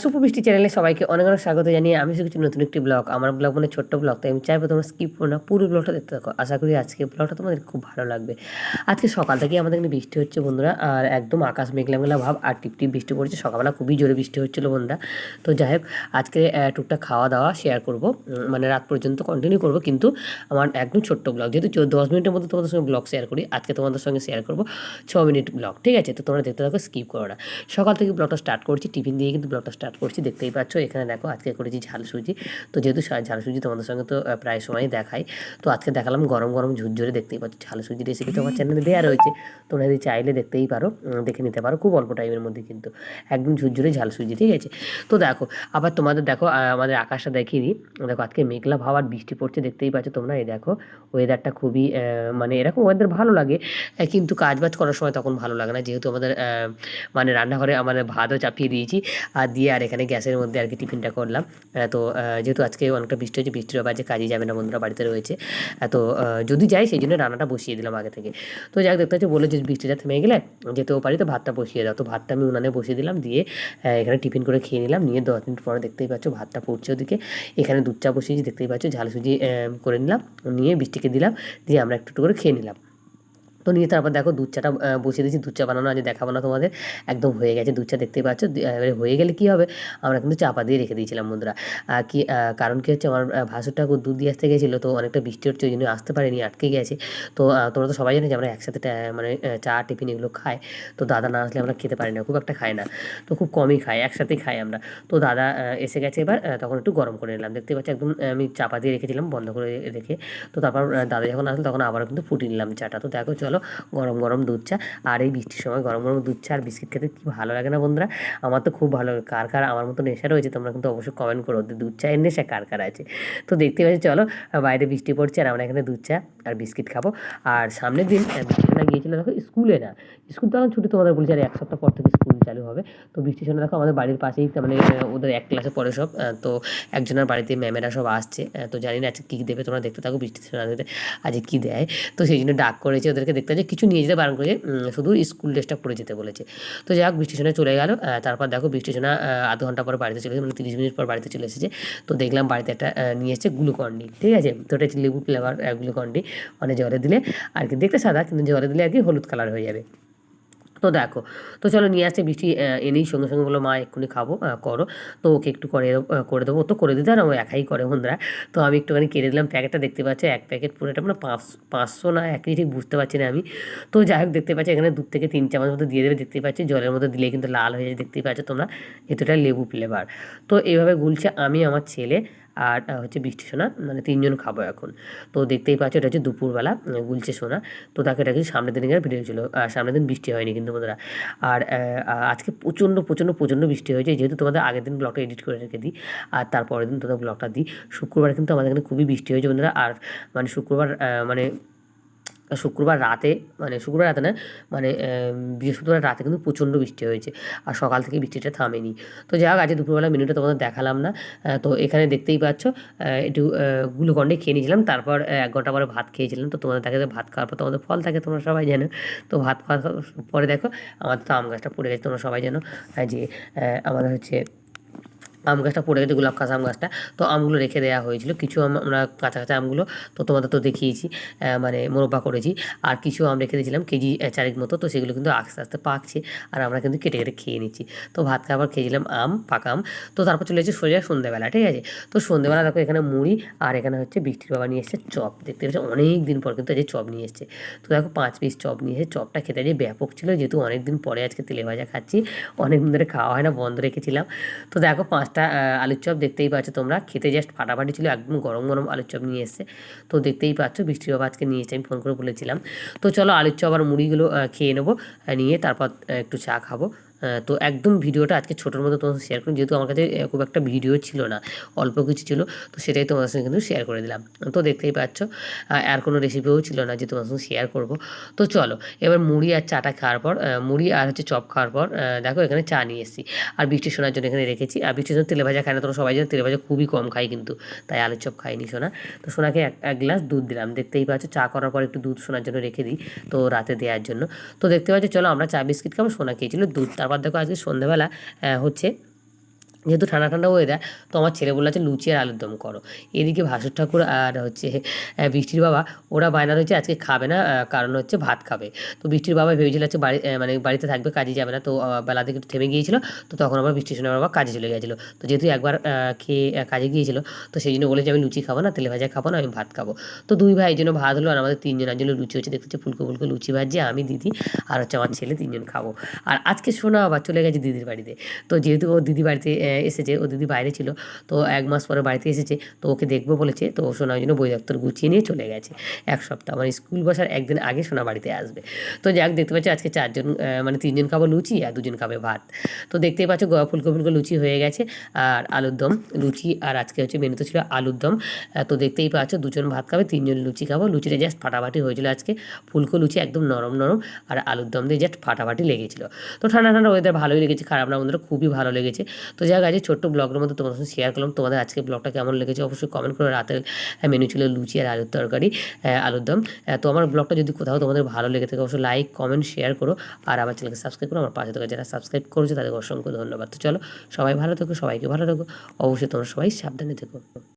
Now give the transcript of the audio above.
সুপু বৃষ্টি চ্যানেলে সবাইকে অনেক অনেক স্বাগত জানিয়ে আমি শিখেছি নতুন একটি ব্লগ আমার ব্লগ মানে ছোট্ট ব্লগ তাই আমি চাইব তোমরা স্কিপ করো না, পুরো ব্লগটা দেখতে থাকো। আশা করি আজকে ব্লগটা তোমাদের খুব ভালো লাগবে। আজকে সকাল থেকে আমাদের এখানে বৃষ্টি হচ্ছে বন্ধুরা, আর একদম আকাশ মেঘলা মেঘলা ভাব আর টিপ টিপ বৃষ্টি পড়ছে। সকালবেলা খুবই জোরে বৃষ্টি হচ্ছিল বন্ধুরা। তো যাই হোক, আজকে টুকটাক খাওয়া দাওয়া শেয়ার করব মানে রাত পর্যন্ত কন্টিনিউ করব। কিন্তু আমার একদম ছোট্ট ব্লগ যেহেতু দশ মিনিটের মধ্যে তোমাদের সঙ্গে ব্লগ শেয়ার করি, আজকে তোমাদের সঙ্গে শেয়ার করব ছ মিনিট ব্লগ ঠিক আছে? তো তোমরা দেখতে থাকো স্কিপ করো না। সকাল থেকে ব্লগটা স্টার্ট করছি, টিফিন দিয়ে কিন্তু ব্লগটা স্টার্ট করছি, দেখতেই পাচ্ছ। এখানে দেখো, আজকে করেছি ঝাল সুজি। তো যেহেতু ঝাল সুজি তোমাদের সঙ্গে তো প্রায় সময়ই দেখাই, তো আজকে দেখালাম গরম গরম ঝুরঝুরে দেখতেই পাচ্ছ। ঝাল সুজি রেসিপি তো আমার চ্যানেলে দেওয়া রয়েছে। তোমরা যদি চাইলে দেখতেই পারো দেখে নিতে পারো, খুব অল্প টাইমের মধ্যে কিন্তু। একদম ঝুরঝুরে ঝাল সুজি, ঠিক আছে? তো দেখো, আবার তোমাদের দেখো আমাদের আকাশটা দিই দেখো, আজকে মেঘলা ভাব আর বৃষ্টি পড়ছে, দেখতেই পাচ্ছ তোমরা। এই দেখো ওয়েদারটা খুবই মানে এরকম ওয়েদার ভালো লাগে কিন্তু কাজ বাজ করার সময় তখন ভালো লাগে না। যেহেতু আমাদের মানে রান্নাঘরে আমাদের ভাতও চাপিয়ে দিয়েছি। আর দিয়ে আর এখানে গ্যাসের মধ্যে আর কি টিফিনটা করলাম। তো যেহেতু আজকে অনেকটা বৃষ্টি হয়েছে, বৃষ্টির বাজে কাজে যাবে না, বন্ধুরা বাড়িতে রয়েছে। তো যদি যাই সেই জন্য রান্নাটা বসিয়ে দিলাম আগে থেকে। তো যাক দেখতে হচ্ছে বলে যে বৃষ্টিটা থেমে গেলে যেতেও পারি, তো ভাতটা বসিয়ে দাও। তো ভাতটা আমি উনানে বসিয়ে দিলাম, দিয়ে এখানে টিফিন করে খেয়ে নিলাম। নিয়ে দশ মিনিট পরে দেখতেই পাচ্ছ ভাতটা পড়ছে ওদিকে। এখানে দুধ চা বসিয়েছি, দেখতেই পাচ্ছ, ঝাল সুজি করে নিলাম, নিয়ে বৃষ্টিকে দিলাম, দিয়ে আমরা একটু করে খেয়ে নিলাম। তো নিয়ে তারপর দেখো দুধ চাটা বসিয়ে দিয়েছি, দুধ চা বানানো আজ দেখাবো না তোমাদের। একদম হয়ে গেছে, দুধ চা দেখতেই পাচ্ছ। এবারে হয়ে গেলে কী হবে? আমরা কিন্তু চাপা দিয়ে রেখে দিয়েছিলাম বন্ধুরা। কি কারণ কী হচ্ছে, আমার ভাসুরটা দুধ দিয়ে আসতে গেছিল, তো অনেকটা বৃষ্টি হচ্ছে, ওই জন্য আসতে পারেনি, আটকে গেছে। তো তোমরা তো সবাই জানো যে আমরা একসাথে মানে চা, টিফিন এগুলো খাই। তো দাদা না আসলে আমরা খেতে পারি না, খুব একটা খাই না। তো খুব কমই খাই একসাথেই খাই আমরা। তো দাদা এসে গেছে এবার তখন একটু গরম করে নিলাম। দেখতে পাচ্ছি, একদম, আমি চাপা দিয়ে রেখেছিলাম, বন্ধ করে রেখে। তো তারপর দাদা যখন আসলো, তখন আবারও কিন্তু ফুটিয়ে নিলাম চাটা। তো দেখো, চলো গরম গরম দুধ চা আর এই বৃষ্টির সময় গরম গরম দুধ চা আর বিস্কিট খেতে কি ভালো লাগে না বন্ধুরা? আমার তো খুব ভালো লাগে। কার কার আমার মতো নেশা রয়েছে তোমরা কিন্তু অবশ্যই কমেন্ট করো দুধ চায়ের নেশা কার কার আছে? তো দেখতে পাচ্ছি চলো বাইরে বৃষ্টি পড়ছে আর আমরা এখানে দুধ চা আর বিস্কিট খাব। আর সামনের দিন আহ, বৃষ্টি না গিয়েছিল দেখো স্কুলে না। স্কুল তখন ছুটি তোমাদের বলছি আর এক সপ্তাহ পর থেকে স্কুল চালু হবে। তো বৃষ্টির সময় দেখো আমাদের বাড়ির পাশেই মানে ওদের এক ক্লাসে পড়ে সব। তো একজনের বাড়িতে ম্যামেরা সব আসছে। তো জানি না আজকে কী দেবে তোমরা দেখতে থাকো বৃষ্টির সময় আজকে কী দেয়। তো সেই জন্য ডাক করেছে ওদেরকে দেখতে যে কিছু নিয়ে যেতে বারণ করেছে শুধু স্কুল ড্রেসটা পরে যেতে বলেছে। তো যাই হোক, বৃষ্টি চলে গেল। তারপর দেখো বৃষ্টি সোনা আধ ঘণ্টা পর বাড়িতে চলে মানে তিরিশ মিনিট পর বাড়িতে চলে এসেছে। তো দেখলাম বাড়িতে একটা নিয়ে এসেছে গ্লুকন্ডি ঠিক আছে? তো এটা হচ্ছে লেবু ফ্লেভার গ্লুকন্ডি মানে জলে দিলে আর কি, দেখতে সাদা, কিন্তু জলে দিলে আর কি হলুদ কালার হয়ে যাবে। তো দেখো, তো চলো নিয়ে আসছে বৃষ্টি এনেই সঙ্গে সঙ্গে বলো, মা, এক্ষুনি খাব করো। তো ওকে একটু করে করে দেবো। তো করে দিতে না ও একাই করে বন্ধুরা। তো আমি একটুখানি কেটে দিলাম প্যাকেটটা, দেখতে পাচ্ছি? এক প্যাকেট পুরোটা মানে পাঁচ, পাঁচশো না, এক কেজি ঠিক বুঝতে পারছি না আমি। তো যাই হোক, দেখতে পাচ্ছি, এখানে দুধ থেকে তিন চামচ মতো দিয়ে দেবে দেখতে পাচ্ছি? জলের মধ্যে দিলে কিন্তু লাল হয়ে যায়, দেখতেই পাচ্ছ তোমরা। এতটা লেবু ফ্লেভার তো এইভাবে গুলছে আমি, আমার ছেলে। আর হচ্ছে বৃষ্টি সোনা মানে তিনজন খাব এখন। তো দেখতেই পাচ্ছ, এটা হচ্ছে দুপুরবেলা গুলছে সোনা। তো তাকে এটা কিন্তু সামনের দিনে ভিডিও ছিল আর সামনের দিন বৃষ্টি হয়নি কিন্তু বন্ধুরা। আর আজকে প্রচণ্ড প্রচণ্ড প্রচণ্ড বৃষ্টি হয়েছে, যেহেতু তোমাদের আগের দিন ব্লগটা এডিট করে রেখে দিই, আর তারপরের দিন তোমাদের ব্লগটা দিই। শুক্রবার কিন্তু আমাদের এখানে খুবই বৃষ্টি হয়েছে বন্ধুরা, আর মানে শুক্রবার মানে শুক্রবার রাতে মানে শুক্রবার রাতে না মানে বৃহস্পতিবার রাতে কিন্তু প্রচণ্ড বৃষ্টি হয়েছে। আর সকাল থেকে বৃষ্টিটা থামেনি। তো যাই হোক, আজকে দুপুরবেলা মেনুটা তোমাদের দেখালাম না। তো এখানে দেখতেই পাচ্ছ একটু গ্লুকন্ডে খেয়ে নিয়েছিলাম। তারপর এক ঘণ্টা পরে ভাত খেয়েছিলাম। তো তোমাদের দেখা ভাত খাওয়ার পর তোমাদের ফল থাকে তোমরা সবাই জানো। তো ভাত খাওয়ার পরে দেখো, আমাদের তো আম গাছটা পড়ে গেছে, তোমরা সবাই জানো। যে আমাদের হচ্ছে আম গাছটা পড়ে গেছে, গোলাপ কাঁচা আম গাছটা। তো আমগুলো রেখে দেওয়া হয়েছিল। কিছু আম, আমরা কাঁচা কাঁচা আমগুলো, তো তোমাদের তো দেখিয়েছি মানে মোরব্বা করেছি। আর কিছু আম রেখে দিয়েছিলাম কেজি চারেক মতো। তো সেগুলো কিন্তু আস্তে আস্তে পাকছে আর আমরা কিন্তু কেটে কেটে খেয়ে নিচ্ছি। তো ভাত খাবার খেয়েছিলাম আম, পাকা আম। তো তারপর চলে এসেছে সোজা সন্ধ্যেবেলা ঠিক আছে? তো সন্ধ্যেবেলা দেখো এখানে মুড়ি আর এখানে হচ্ছে বৃষ্টির বাবা নিয়ে এসেছে চপ। দেখতে পাচ্ছি অনেক দিন পর কিন্তু যে চপ নিয়ে এসেছে। তো দেখো পাঁচ পিস চপ নিয়ে এসে চপটা খেতে যে ব্যাপক ছিল, যেহেতু অনেক দিন পরে আজকে তেলে ভাজা খাচ্ছি অনেক দিন ধরে খাওয়া হয় না, বন্ধ রেখেছিলাম। তো দেখো পাঁচটা আহ, আলুর চপ দেখতেই পাচ্ছ তোমরা। খেতে জাস্ট ফাটাফাটি ছিল একদম গরম গরম আলুর চপ নিয়ে এসছে। তো দেখতেই পাচ্ছ বৃষ্টির বাবা আজকে নিয়ে এসে আমি ফোন করে বলেছিলাম। তো চলো আলুর চপ আর মুড়িগুলো খেয়ে নেব নিয়ে তারপর একটু চা খাব। তো একদম ভিডিওটা আজকে ছোটোর মধ্যে তোমাদের শেয়ার করুন যেহেতু আমার কাছে খুব একটা ভিডিও ছিল না, অল্প কিছু ছিল, তো সেটাই তোমাদের সঙ্গে কিন্তু শেয়ার করে দিলাম। তো দেখতেই পাচ্ছ আর কোনো রেসিপিও ছিল না যে তোমার সঙ্গে শেয়ার করব। তো চলো, এবার মুড়ি আর চাটা খাওয়ার পর মুড়ি আর হচ্ছে চপ খাওয়ার পর দেখো এখানে চা নিয়ে এসেছি। আর বৃষ্টি শোনার জন্য এখানে রেখেছি। আর বৃষ্টির জন্য তেলে ভাজা খায় না, তোমরা সবাই জানো, তেলে ভাজা খুবই কম খাই কিন্তু, তাই আলুর চপ খাইনি সোনা। তো সোনাকে এক এক গ্লাস দুধ দিলাম। দেখতেই পাচ্ছ, চা করার পর একটু দুধ শোনার জন্য রেখে দিই, তো রাতে দেওয়ার জন্য। তো দেখতে পাচ্ছ, চলো আমরা চা বিস্কিট খাব, সোনা খেয়েছিল দুধ, তারপর দেখো আজকে সন্ধ্যেবেলা হচ্ছে যেহেতু ঠান্ডা ঠান্ডা ওয়েদার তো আমার ছেলে বলে আছে লুচি আর আলুর দম করো। এদিকে ভাসুর ঠাকুর আর হচ্ছে বৃষ্টির বাবা, ওরা বায়না রয়েছে আজকে খাবে না কারণ হচ্ছে ভাত খাবে। তো বৃষ্টির বাবা ভেবেছিল হচ্ছে বাড়ি মানে বাড়িতে থাকবে, কাজে যাবে না, তো বেলা থেকে থেমে গিয়েছিল, তো তখন আবার বৃষ্টির সময় বাবা কাজে চলে গিয়েছিল তো যেহেতু একবার খেয়ে কাজে গিয়েছিল, তো সেই জন্য বলেছে আমি লুচি খাব না, তেলে ভাজা খাব না, আমি ভাত খাব। তো দুই ভাই জন্য ভাত হলো, আর আমাদের তিনজনের জন্য লুচি হচ্ছে, দেখতে হচ্ছে ফুলকো ফুলকো লুচি ভাজছে, আমি দিদি, আর হচ্ছে আমার ছেলে তিনজন খাব। আর আজকে সোনা আবার চলে গেছে দিদির বাড়িতে। তো যেহেতু ও দিদি বাড়িতে এসেছে ও দিদি বাইরে ছিল, তো এক মাস পরে বাড়িতে এসেছে, তো ওকে দেখব বলেছে, তো সোনা ওই জন্য বই দপ্তর গুছিয়ে নিয়ে চলে গেছে। এক সপ্তাহ মানে স্কুল বসার একদিন আগে সোনা বাড়িতে আসবে। তো যাক, দেখতে পাচ্ছি আজকে চারজন মানে তিনজন খাব লুচি আর দুজন খাবে ভাত। তো দেখতেই পাচ্ছ ফুলকো লুচি হয়ে গেছে আর আলুর দম, লুচি আর আজকে হচ্ছে মেনুতে ছিল আলুর দম। তো দেখতেই পাচ্ছ দুজন ভাত খাবে, তিনজন লুচি খাব। লুচিটা জাস্ট ফাটাফাটি হয়েছিল আজকে, ফুলকো লুচি একদম নরম নরম আর আলুর দম দিয়ে জাস্ট ফাটাফাটি লেগেছিল। তো ঠান্ডা ঠান্ডা ওয়েদার ভালোই লেগেছে, খারাপ না বন্ধুরা, খুবই ভালো লেগেছে। তো যাক আজকে ছোট্ট ব্লগের মধ্যে তোমাদের সাথে শেয়ার করলাম। তোমাদের আজকে ব্লগটা কেমন লেগেছে অবশ্যই কমেন্ট করে রাতের মেনু ছিল লুচি আর আলুর তরকারি আহ, আলুর দম। তো আমার ব্লগটা যদি কোথাও তোমাদের ভালো লেগে থাকে অবশ্যই লাইক কমেন্ট শেয়ার করো। আর আমার চ্যানেলকে সাবস্ক্রাইব করো আমার পাশে থাকা যারা সাবস্ক্রাইব করেছে তাদেরকে অসংখ্য ধন্যবাদ। তো চলো সবাই ভালো থেকো সবাইকে ভালো থাকো অবশ্যই তোমরা সবাই সাবধানে থেকো।